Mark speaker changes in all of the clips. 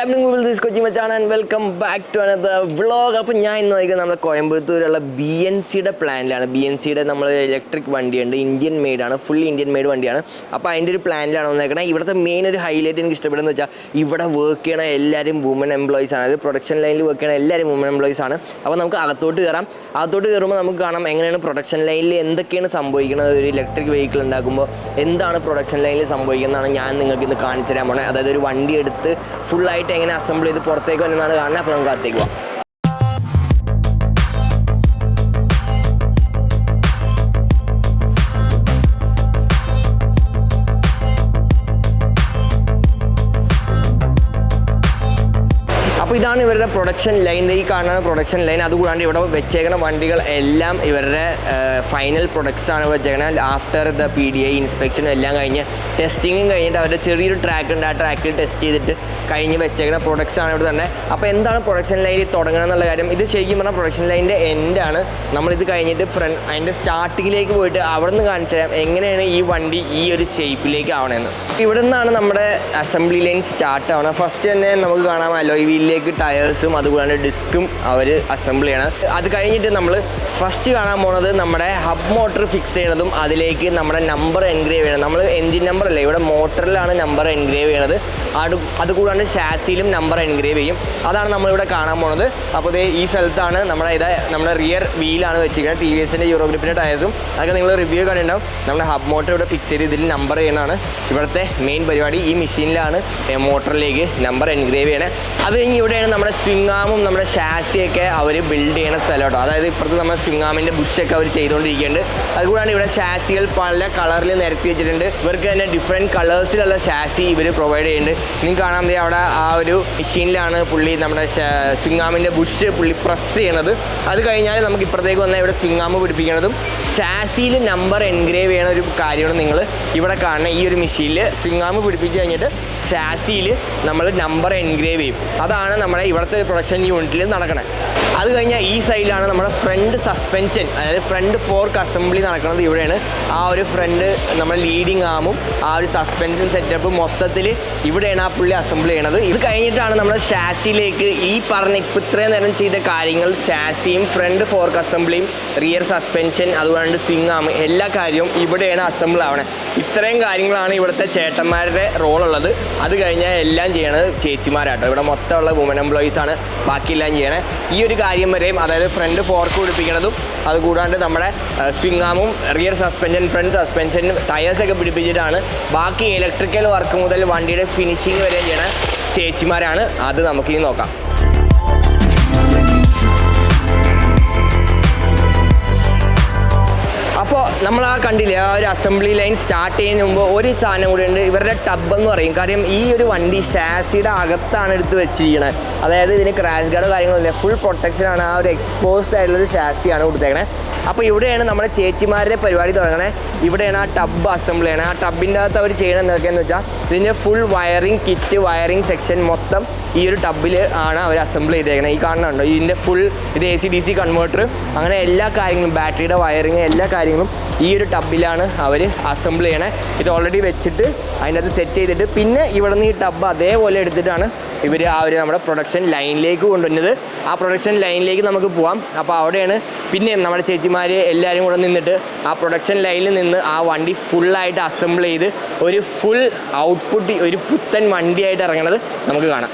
Speaker 1: Welcome back to another vlog അപ്പോൾ ഞാൻ ഇന്ന് വൈകുന്നത് നമ്മുടെ കോയമ്പത്തൂരുള്ള ബി എൻ സിയുടെ പ്ലാനിലാണ് ബി എൻ സിയുടെ നമ്മൾ ഇലക്ട്രിക് വണ്ടിയുണ്ട്. ഇന്ത്യൻ മെയ്ഡാണ് ഫുൾ ഇന്ത്യൻ മെയ്ഡ് വണ്ടിയാണ്. അപ്പോൾ അതിന്റെ ഒരു പ്ലാനിലാണ് വന്നേക്കണേ. ഇവിടുത്തെ മെയിൻ ഒരു ഹൈലൈറ്റ് എനിക്ക് ഇഷ്ടപ്പെടുന്നത് വെച്ചാൽ ഇവിടെ വർക്ക് ചെയ്യണ എല്ലാവരും വുമൻ എംപ്ലോയീസ് ആണ്. അതായത് പ്രൊഡക്ഷൻ ലൈനിൽ വർക്ക് ചെയ്യണ എല്ലാവരും വുമൻ എംപ്ലോയീസ് ആണ്. അപ്പോൾ നമുക്ക് അകത്തോട്ട് കയറാം. അകത്തോട്ട് കയറുമ്പോൾ നമുക്ക് കാണാം എങ്ങനെയാണ് പ്രൊഡക്ഷൻ ലൈനിൽ എന്തൊക്കെയാണ് സംഭവിക്കുന്നത്. ഒരു ഇലക്ട്രിക് വെഹിക്കിൾ ഉണ്ടാക്കുമ്പോൾ എന്താണ് പ്രൊഡക്ഷൻ ലൈനിൽ സംഭവിക്കുന്നതാണ് ഞാൻ നിങ്ങൾക്ക് ഇന്ന് കാണിച്ചു തരാൻ പോണേ. അതായത് ഒരു വണ്ടി എടുത്ത് ഫുള്ളായിട്ട് എങ്ങനെ അസംബിൾ ചെയ്ത് പുറത്തേക്ക് വരുന്നതാണ് കാണുന്നത് അപ്പോൾ നമുക്ക് അകത്തേക്ക് പോകാം അപ്പോൾ ഇതാണ് ഇവരുടെ പ്രൊഡക്ഷൻ ലൈൻ ഈ കാണുന്ന പ്രൊഡക്ഷൻ ലൈൻ അതുകൂടാണ്ട് ഇവിടെ വെച്ചേക്കുന്ന വണ്ടികൾ എല്ലാം ഇവരുടെ ഫൈനൽ പ്രൊഡക്ട്സ് ആണ് വെച്ചേക്കുന്നത് after the P D I ഇൻസ്പെക്ഷനും എല്ലാം കഴിഞ്ഞ് ടെസ്റ്റിങ്ങും കഴിഞ്ഞിട്ട് അവരുടെ ചെറിയൊരു ട്രാക്ക് ഉണ്ട്. ആ ട്രാക്കിൽ ടെസ്റ്റ് ചെയ്തിട്ട് കഴിഞ്ഞ് വെച്ചേക്കുന്ന പ്രൊഡക്ട്സ് ആണ് ഇവിടെ തന്നെ. അപ്പോൾ എന്താണ് പ്രൊഡക്ഷൻ ലൈനിൽ തുടങ്ങണം എന്നുള്ള കാര്യം? ഇത് ശരിക്കും പറഞ്ഞാൽ പ്രൊഡക്ഷൻ ലൈനിന്റെ എൻഡാണ് നമ്മളിത് കഴിഞ്ഞിട്ട് ഫ്രണ്ട് അതിന്റെ സ്റ്റാർട്ടിങ്ങിലേക്ക് പോയിട്ട് അവിടെ നിന്ന് കാണിച്ചു തരാം എങ്ങനെയാണ് ഈ വണ്ടി ഈ ഒരു ഷേപ്പിലേക്ക് ആവണമെന്ന് ഇവിടെ നിന്നാണ് നമ്മുടെ അസംബ്ലി ലൈൻ സ്റ്റാർട്ട് ആവണം. ഫസ്റ്റ് തന്നെ നമുക്ക് കാണാം അലോയ് വീലിലേക്ക് ടയേഴ്സും അതുകൂടാണ്ട് ഡിസ്കും അവർ അസംബിൾ ചെയ്യണം. അത് കഴിഞ്ഞിട്ട് നമ്മൾ ഫസ്റ്റ് കാണാൻ പോണത് നമ്മുടെ ഹബ് മോട്ടർ ഫിക്സ് ചെയ്യണതും അതിലേക്ക് നമ്മുടെ നമ്പർ എൻഗ്രേവ് ചെയ്യണം. നമ്മൾ എൻജിൻ നമ്പർ അല്ലേ? ഇവിടെ മോട്ടറിലാണ് നമ്പർ എൻഗ്രേവ് ചെയ്യണത്. അത് അതുകൂടാണ്ട് ഷാസിയിലും നമ്പർ എൻഗ്രേവ് ചെയ്യും. അതാണ് നമ്മളിവിടെ കാണാൻ പോണത്. അപ്പോൾ ഇതേ ഈ സ്ഥലത്താണ് നമ്മുടെ ഇതാ നമ്മുടെ റിയർ വീലാണ് വെച്ചിരിക്കുന്നത്. ടി വി എസിന്റെ യൂറോ ഗ്രൂപ്പിന്റെ ടയേഴ്സും അതൊക്കെ നിങ്ങൾ റിവ്യൂ കണ്ടിട്ടുണ്ടാവും. നമ്മുടെ ഹബ് മോട്ടർ ഇവിടെ ഫിക്സ് ചെയ്ത് ഇതിൽ നമ്പർ ചെയ്യണതാണ് ഇവിടുത്തെ മെയിൻ പരിപാടി ഈ മെഷീനിലാണ് മോട്ടറിലേക്ക് നമ്പർ എൻഗ്രേവ് ചെയ്യണേ. അത് കഴിഞ്ഞ് ഇവിടെയാണ് നമ്മുടെ സ്വിങ്ങാമും നമ്മുടെ ഷാസിയൊക്കെ അവർ ബിൽഡ് ചെയ്യുന്ന സ്ഥലം കേട്ടോ. അതായത് ഇപ്പുറത്ത് നമ്മുടെ സ്വിങ്ങാമിന്റെ ബുഷൊക്കെ അവർ ചെയ്തുകൊണ്ടിരിക്കുന്നുണ്ട്. അതുകൂടാണ് ഇവിടെ ഷാസികൾ പല കളറിൽ നിരത്തി വെച്ചിട്ടുണ്ട്. ഇവർക്ക് തന്നെ ഡിഫറെന്റ് കളേഴ്സിലുള്ള ഷാസി ഇവർ പ്രൊവൈഡ് ചെയ്യുന്നുണ്ട്. നിങ്ങൾക്ക് കാണാൻ മതി അവിടെ ആ ഒരു മെഷീനിലാണ് പുള്ളി നമ്മുടെ സ്വിങ്ങാമിന്റെ ബുഷ് പുള്ളി പ്രസ് ചെയ്യണത് അത് കഴിഞ്ഞാൽ നമുക്ക് ഇപ്പുറത്തേക്ക് വന്നാൽ ഇവിടെ സ്വിങ്ങാമ് പിടിപ്പിക്കണതും ഷാസിയിൽ നമ്പർ എൻഗ്രേവ് ചെയ്യണ ഒരു കാര്യമാണ് നിങ്ങൾ ഇവിടെ കാണുന്ന ഈ ഒരു മെഷീനിൽ സ്വിങ്ങാമ് പിടിപ്പിച്ച് കഴിഞ്ഞിട്ട് ഷാസിയിൽ നമ്മൾ നമ്പർ എൻഗ്രേവ് ചെയ്യും. അതാണ് നമ്മുടെ ഇവിടുത്തെ പ്രൊഡക്ഷൻ യൂണിറ്റിൽ നടക്കുന്നത് അത് കഴിഞ്ഞാൽ ഈ സൈഡിലാണ് നമ്മുടെ ഫ്രണ്ട് സസ്പെൻഷൻ അതായത് ഫ്രണ്ട് ഫോർക്ക് അസംബ്ലി നടക്കുന്നത് ഇവിടെയാണ്. ആ ഒരു ഫ്രണ്ട് നമ്മുടെ ലീഡിങ് ആമും ആ ഒരു സസ്പെൻഷൻ സെറ്റപ്പ് മൊത്തത്തിൽ ഇവിടെയാണ് ആ പുള്ളി അസംബിൾ ചെയ്യണത്. ഇത് കഴിഞ്ഞിട്ടാണ് നമ്മുടെ ഷാസിയിലേക്ക് ഈ പറഞ്ഞ ഇപ്പം ഇത്രയും നേരം ചെയ്ത കാര്യങ്ങൾ ഷാസിയും ഫ്രണ്ട് ഫോർക്ക് അസംബ്ലിയും റിയർ സസ്പെൻഷൻ അതുകൊണ്ട് സ്വിങ് ആം എല്ലാ കാര്യവും ഇവിടെയാണ് അസംബിൾ ആവണേ. ഇത്രയും കാര്യങ്ങളാണ് ഇവിടുത്തെ ചേട്ടന്മാരുടെ റോൾ ഉള്ളത്. അത് കഴിഞ്ഞാൽ എല്ലാം ചെയ്യണത് ചേച്ചിമാരാട്ടോ. ഇവിടെ മൊത്തമുള്ള വുമൻ എംപ്ലോയീസ് ആണ് ബാക്കിയെല്ലാം ചെയ്യണേ. ഈ ഒരു കാര്യം വരെയും അതായത് ഫ്രണ്ട് ഫോർക്ക് പിടിപ്പിക്കണതും അതുകൂടാണ്ട് നമ്മുടെ സ്വിംഗ് ആമും റിയർ സസ്പെൻഷൻ ഫ്രണ്ട് സസ്പെൻഷൻ ടയേഴ്സൊക്കെ പിടിപ്പിച്ചിട്ടാണ് ബാക്കി ഇലക്ട്രിക്കൽ വർക്ക് മുതൽ വണ്ടിയുടെ ഫിനിഷിങ് വരെ ചെയ്യണ ചേച്ചിമാരാണ്. അത് നമുക്കിനി നോക്കാം. അപ്പോൾ നമ്മൾ ആ കണ്ടില്ലേ ആ ഒരു അസംബ്ലി ലൈൻ സ്റ്റാർട്ട് ചെയ്യുന്ന മുമ്പ് ഒരു സാധനം കൂടി ഉണ്ട്. ഇവരുടെ ടബ് എന്ന് പറയും. കാര്യം ഈ ഒരു വണ്ടി ഷാസിയുടെ അകത്താണ് എടുത്ത് വെച്ചിരിക്കുന്നത് അതായത് ഇതിന് ക്രാഷ് ഗാർഡ് കാര്യങ്ങളൊന്നുമില്ല ഫുൾ പ്രൊട്ടക്ഷനാണ് ആ ഒരു എക്സ്പോസ്ഡ് ആയിട്ടുള്ള ഒരു ഷാസിയാണ് കൊടുത്തേക്കണേ. അപ്പോൾ ഇവിടെയാണ് നമ്മുടെ ചേച്ചിമാരുടെ പരിപാടി തുടങ്ങണേ. ഇവിടെയാണ് ആ ടബ് അസംബിൾ ചെയ്യണേ. ആ ടബിന്റെ അകത്ത് അവർ ചെയ്യണത് എന്തൊക്കെയാണെന്ന് വെച്ചാൽ ഇതിന്റെ full wiring kit wiring section മൊത്തം ഈ ഒരു ടബിൽ ആണ് അവർ അസംബിൾ ചെയ്തേക്കുന്നത് ഈ കാണുന്നുണ്ടോ ഇതിന്റെ ഫുൾ ഇത് A C D C converter അങ്ങനെ എല്ലാ കാര്യങ്ങളും ബാറ്ററിയുടെ വയറിങ് എല്ലാ കാര്യങ്ങളും ഈ ഒരു ടബിലാണ് അവർ അസംബിൾ ചെയ്യണേ. ഇത് ഓൾറെഡി വെച്ചിട്ട് അതിനകത്ത് സെറ്റ് ചെയ്തിട്ട് പിന്നെ ഇവിടെ നിന്ന് ഈ ടബ് അതേപോലെ എടുത്തിട്ടാണ് ഇവർ ആ ഒരു നമ്മുടെ പ്രൊഡക്ഷൻ ലൈനിലേക്ക് കൊണ്ടുവന്നത് ആ പ്രൊഡക്ഷൻ ലൈനിലേക്ക് നമുക്ക് പോവാം. അപ്പോൾ അവിടെയാണ് പിന്നെയും നമ്മുടെ ചേച്ചിമാർ എല്ലാവരും കൂടെ നിന്നിട്ട് ആ പ്രൊഡക്ഷൻ ലൈനിൽ നിന്ന് ആ വണ്ടി ഫുള്ളായിട്ട് അസംബിൾ ചെയ്ത് ഒരു ഫുൾ ഔട്ട്പുട്ട് ഒരു പുത്തൻ വണ്ടിയായിട്ട് ഇറങ്ങണത് നമുക്ക് കാണാം.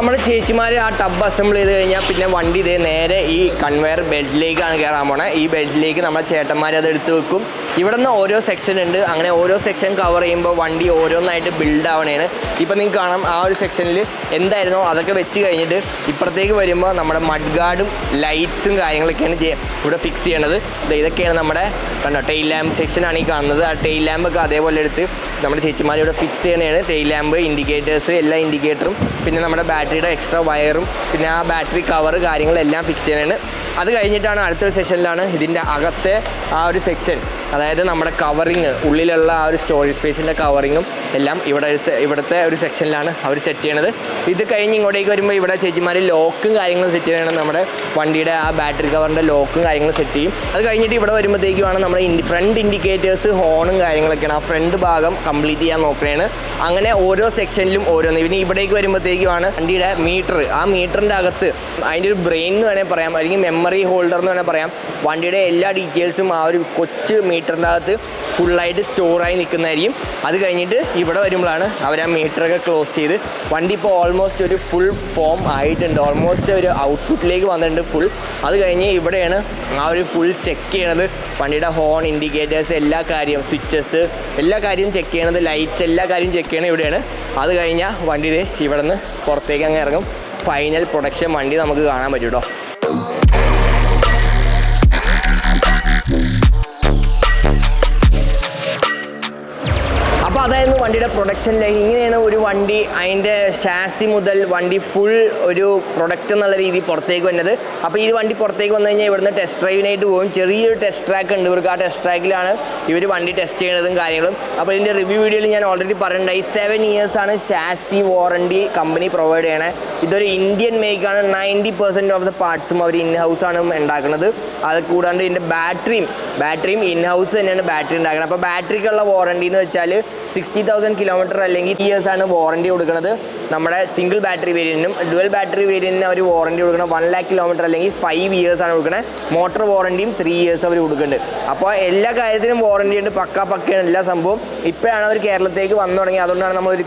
Speaker 1: നമ്മുടെ ചേച്ചിമാർ ആ ടബ് അസംബിൾ ചെയ്ത് കഴിഞ്ഞാൽ പിന്നെ വണ്ടി ഇതേ നേരെ ഈ കൺവെയർ ബെഡിലേക്കാണ് കയറാൻ പോണേ. ഈ ബെഡിലേക്ക് നമ്മുടെ ചേട്ടന്മാർ അത് എടുത്ത് വെക്കും. ഇവിടെ നിന്ന് ഓരോ സെക്ഷൻ ഉണ്ട്. അങ്ങനെ ഓരോ സെക്ഷൻ കവർ ചെയ്യുമ്പോൾ വണ്ടി ഓരോന്നായിട്ട് ബിൽഡ് ആവണേണ്. ഇപ്പം നിങ്ങൾക്ക് കാണാം ആ ഒരു സെക്ഷനിൽ എന്തായിരുന്നോ അതൊക്കെ വെച്ച് കഴിഞ്ഞിട്ട് ഇപ്പുറത്തേക്ക് വരുമ്പോൾ നമ്മുടെ മഡ് ഗാർഡും ലൈറ്റ്സും കാര്യങ്ങളൊക്കെയാണ് ഇവിടെ ഫിക്സ് ചെയ്യണത്. ഇതൊക്കെയാണ് നമ്മുടെ കണ്ടോ ടെയിൽ ലാമ്പ് സെക്ഷനാണ് ഈ കാണുന്നത്. ആ ടെയിൽ ലാമ്പൊക്കെ അതേപോലെ എടുത്ത് നമ്മുടെ ചേച്ചിമാർ ഇവിടെ ഫിക്സ് ചെയ്യണതാണ് ടെയിൽ ലാമ്പ് ഇൻഡിക്കേറ്റേഴ്സ് എല്ലാ ഇൻഡിക്കേറ്ററും പിന്നെ നമ്മുടെ ബാറ്ററിയുടെ എക്സ്ട്രാ വയറും പിന്നെ ആ ബാറ്ററി കവർ കാര്യങ്ങളെല്ലാം ഫിക്സ് ചെയ്യാനാണ് അത് കഴിഞ്ഞിട്ടാണ് അടുത്തൊരു സെഷനിലാണ് ഇതിന്റെ അകത്തെ ആ ഒരു സെക്ഷൻ അതായത് നമ്മുടെ കവറിങ് ഉള്ളിലുള്ള ആ ഒരു സ്റ്റോറേജ് സ്പേസിന്റെ കവറിങ്ങും എല്ലാം ഇവിടെ ഇവിടുത്തെ ഒരു സെക്ഷനിലാണ് അവർ സെറ്റ് ചെയ്യണത്. ഇത് കഴിഞ്ഞ് ഇങ്ങോട്ടേക്ക് വരുമ്പോൾ ഇവിടെ ചേച്ചിമാർ ലോക്കും കാര്യങ്ങളും സെറ്റ് ചെയ്യണം നമ്മുടെ വണ്ടിയുടെ ആ ബാറ്ററി കവറിന്റെ ലോക്കും കാര്യങ്ങളും സെറ്റ് ചെയ്യും. അത് കഴിഞ്ഞിട്ട് ഇവിടെ വരുമ്പോഴത്തേക്കുമാണ് നമ്മുടെ ഫ്രണ്ട് ഇൻഡിക്കേറ്റേഴ്സ് ഹോണും കാര്യങ്ങളൊക്കെയാണ്. ആ ഫ്രണ്ട് ഭാഗം കംപ്ലീറ്റ് ചെയ്യാൻ നോക്കുകയാണ് അങ്ങനെ ഓരോ സെക്ഷനിലും ഓരോന്ന്. ഇനി ഇവിടേക്ക് വരുമ്പോഴത്തേക്കുമാണ് വണ്ടിയുടെ മീറ്റർ ആ മീറ്ററിന്റെ അകത്ത് അതിന്റെ ഒരു ബ്രെയിൻ എന്ന് വേണമെങ്കിൽ പറയാം. അല്ലെങ്കിൽ മെമ്മറി ഹോൾഡർ എന്ന് വേണമെങ്കിൽ പറയാം. വണ്ടിയുടെ എല്ലാ ഡീറ്റെയിൽസും ആ ഒരു കൊച്ചു മീറ്ററിന്റെ അകത്ത് ഫുള്ളായിട്ട് സ്റ്റോറായി നിൽക്കുന്നതായിരിക്കും. അത് കഴിഞ്ഞിട്ട് ഇവിടെ വരുമ്പോഴാണ് അവർ ആ മീറ്ററൊക്കെ ക്ലോസ് ചെയ്ത് വണ്ടി ഇപ്പോൾ ഓൾമോസ്റ്റ് ഒരു ഫുൾ ഫോം ആയിട്ടുണ്ട്. ഓൾമോസ്റ്റ് ഒരു ഔട്ട്പുട്ടിലേക്ക് വന്നിട്ടുണ്ട് ഫുൾ അത് കഴിഞ്ഞ് ഇവിടെയാണ് ആ ഒരു ഫുൾ ചെക്ക് ചെയ്യണത്. വണ്ടിയുടെ ഹോൺ ഇൻഡിക്കേറ്റേഴ്സ് എല്ലാ കാര്യം സ്വിച്ചസ് എല്ലാ കാര്യവും ചെക്ക് ചെയ്യണത് ലൈറ്റ്സ് എല്ലാ കാര്യവും ചെക്ക് ചെയ്യണത് ഇവിടെയാണ്. അത് കഴിഞ്ഞാൽ വണ്ടി ഇവിടെ നിന്ന് പുറത്തേക്ക് അങ്ങ് ഇറങ്ങും. ഫൈനൽ പ്രൊഡക്ഷൻ വണ്ടി നമുക്ക് കാണാൻ പറ്റും കേട്ടോ അപ്പോൾ അതായിരുന്നു വണ്ടിയുടെ പ്രൊഡക്ഷൻ ലൈൻ ഇങ്ങനെയാണ് ഒരു വണ്ടി അതിന്റെ ഷാസി മുതൽ വണ്ടി ഫുൾ ഒരു പ്രൊഡക്റ്റ് എന്നുള്ള രീതിയിൽ പുറത്തേക്ക് വന്നത്. അപ്പോൾ ഈ വണ്ടി പുറത്തേക്ക് വന്നു കഴിഞ്ഞാൽ ഇവിടുന്ന് ടെസ്റ്റ് ഡ്രൈവിനായിട്ട് പോകും. ചെറിയൊരു ടെസ്റ്റ് ട്രാക്ക് ഉണ്ട്. ഇവർക്ക് ആ ടെസ്റ്റ് ട്രാക്കിലാണ് ഇവർ വണ്ടി ടെസ്റ്റ് ചെയ്യുന്നതും കാര്യങ്ങളും. അപ്പോൾ ഇതിന്റെ റിവ്യൂ വീഡിയോയിൽ ഞാൻ ഓൾറെഡി പറഞ്ഞിട്ടുണ്ടായി സെവൻ ഇയേഴ്സാണ് ഷാസി വാറണ്ടി കമ്പനി പ്രൊവൈഡ് ചെയ്യണേ. ഇതൊരു ഇന്ത്യൻ മേക്കാണ് നയന്റി പെർസെന്റ് ഓഫ് ദ പാർട്സും അവർ ഇൻ ഹൗസാണ് ഉണ്ടാക്കുന്നത്. അത് കൂടാണ്ട് ഇതിന്റെ ബാറ്ററിയും ബാറ്ററിയും ഇൻ ഹൗസ് തന്നെയാണ് ബാറ്ററി ഉണ്ടാക്കുന്നത് അപ്പോൾ ബാറ്ററിക്കുള്ള വാറണ്ടി എന്ന് വെച്ചാൽ സിക്സ്റ്റി തൗസൻഡ് കിലോമീറ്റർ അല്ലെങ്കിൽ ഇയേഴ്സാണ് വാറണ്ടി കൊടുക്കുന്നത് നമ്മുടെ സിംഗിൾ ബാറ്ററി വേരിയന്റിനും ഡുവൽ ബാറ്ററി വേരിയന്റിന് അവർ വാറണ്ടി കൊടുക്കണം വൺ ലാക്ക് കിലോമീറ്റർ അല്ലെങ്കിൽ ഫൈവ് ഇയേഴ്സ് ആണ് കൊടുക്കുന്നത് മോട്ടോർ വാറണ്ടിയും ത്രീ ഇയേഴ്സ് അവർ കൊടുക്കുന്നുണ്ട് അപ്പോൾ എല്ലാ കാര്യത്തിനും വാറണ്ടി ഉണ്ട്. പക്ക പക്കയാണ് എല്ലാ സംഭവം ഇപ്പോഴാണ് അവർ കേരളത്തിലേക്ക് വന്നു തുടങ്ങി അതുകൊണ്ടാണ് നമ്മളൊരു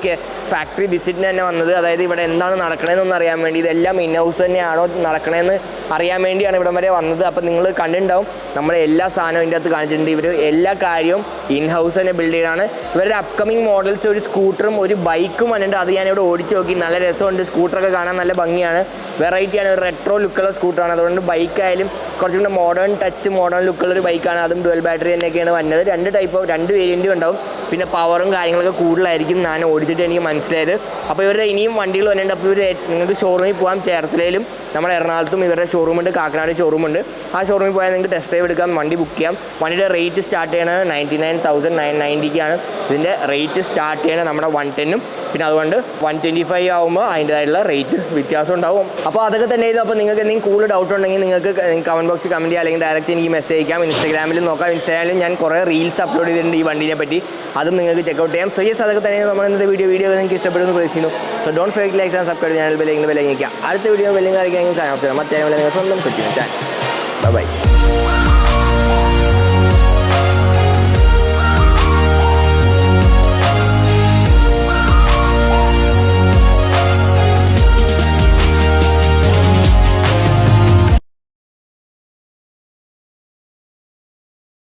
Speaker 1: ഫാക്ടറി വിസിറ്റിന് തന്നെ വന്നത്. അതായത് ഇവിടെ എന്താണ് നടക്കണതെന്നൊന്ന് അറിയാൻ വേണ്ടി ഇതെല്ലാം ഇൻ ഹൗസ് തന്നെയാണോ നടക്കണതെന്ന് അറിയാൻ വേണ്ടിയാണ് ഇവിടം വരെ വന്നത്. അപ്പോൾ നിങ്ങൾ കണ്ടിട്ടുണ്ടാവും നമ്മൾ എല്ലാ സാധനവും ഇതിന്റെ അകത്ത് കാണിച്ചിട്ടുണ്ട്. ഇവർ എല്ലാ കാര്യവും ഇൻ ഹൗസ് തന്നെ ബിൽഡ് ചെയ്യണതാണ്. ഇവരുടെ അപ്കമിങ് മോഡൽസ് ഒരു സ്കൂട്ടറും ഒരു ബൈക്കും വന്നിട്ടുണ്ട്. അത് ഞാനിവിടെ ഇവിടെ ഓടിച്ച് നോക്കി. നല്ല രസമുണ്ട്. സ്കൂട്ടറൊക്കെ കാണാൻ നല്ല ഭംഗിയാണ്. വെറൈറ്റിയാണ് ഒരു റെട്രോ ലുക്കുള്ള സ്കൂട്ടറാണ് അതുകൊണ്ട് ബൈക്കായാലും കുറച്ചും കൂടെ മോഡേൺ ടച്ച് മോഡേൺ ലുക്കുള്ള ഒരു ബൈക്കാണ് അതും ഡുവൽ ബാറ്ററി തന്നെയൊക്കെയാണ് വന്നത്. രണ്ട് ടൈപ്പ് രണ്ട് വേരിയന്റും ഉണ്ടാവും. പിന്നെ പവറും കാര്യങ്ങളൊക്കെ കൂടുതലായിരിക്കും ഞാൻ ഓടിച്ചിട്ട് എനിക്ക് മനസ്സിലായത്. അപ്പോൾ ഇവരുടെ ഇനിയും വണ്ടികൾ വന്നിട്ടുണ്ട്. അപ്പോൾ ഇവർ നിങ്ങൾക്ക് ഷോറൂമിൽ പോകാം. ചേർത്തലയിലും നമ്മുടെ എറണാകുളത്തും ഇവരുടെ ഷോറൂമുണ്ട് കാക്കനാട് ഷോറൂമുണ്ട് ആ ഷോറൂമിൽ പോയാൽ നിങ്ങൾക്ക് ടെസ്റ്റ് ഡ്രൈവ് എടുക്കാം. വണ്ടി ബുക്ക് ചെയ്യാം. വണ്ടിയുടെ റേറ്റ് സ്റ്റാർട്ട് ചെയ്യണത് നയന്റി നയൻ തൗസൻഡ് നയൻ നയന്റിക്കാണ് ഇതിന്റെ റേറ്റ് സ്റ്റാർട്ട് ചെയ്യണത് നമ്മുടെ വൺ ടെന്നും പിന്നെ അതുകൊണ്ട് വൺ ട്വന്റി ഫൈവ് ആകുമ്പോൾ അതിന്റെതായിട്ടുള്ള റേറ്റ് വ്യത്യാസം ഉണ്ടാവും. അപ്പോൾ അതൊക്കെ തന്നെ ഇത് അപ്പോൾ നിങ്ങൾക്ക് എന്തെങ്കിലും കൂടുതൽ ഡൗട്ട് ഉണ്ടെങ്കിൽ നിങ്ങൾക്ക് കമന്റ് ബോക്സിൽ കമന്റ് ചെയ്യാം. അല്ലെങ്കിൽ ഡയറക്റ്റ് എനിക്ക് മെസ്സേജ് അയക്കാം. ഇൻസ്റ്റാഗ്രാമിലും നോക്കാം. ഇൻസ്റ്റാഗ്രാമിലും ഞാൻ കുറേ റീൽസ് അപ്ലോഡ് ചെയ്തിട്ടുണ്ട് ഈ വണ്ടിനെ പറ്റി. അതും നിങ്ങൾക്ക് ചെക്കൗട്ട് ചെയ്യാം. സോ യെസ് അതൊക്കെ തന്നെ നമ്മൾ ഇന്നത്തെ വീഡിയോ വീഡിയോ നിങ്ങൾക്ക് ഇഷ്ടപ്പെടുന്നു പ്രതീക്ഷിക്കുന്നു. So don't fake likes and subscribe channel ബെല്ലെങ്കിൽ ബെല്ലെങ്കിൽ അടുത്ത വീഡിയോ ബെല്ലെങ്കിൽ അറിയിക്കാമെങ്കിൽ ചാനൽ മറ്റേ നിങ്ങൾ സ്വന്തം കിട്ടിയ ചാനൽ ബൈ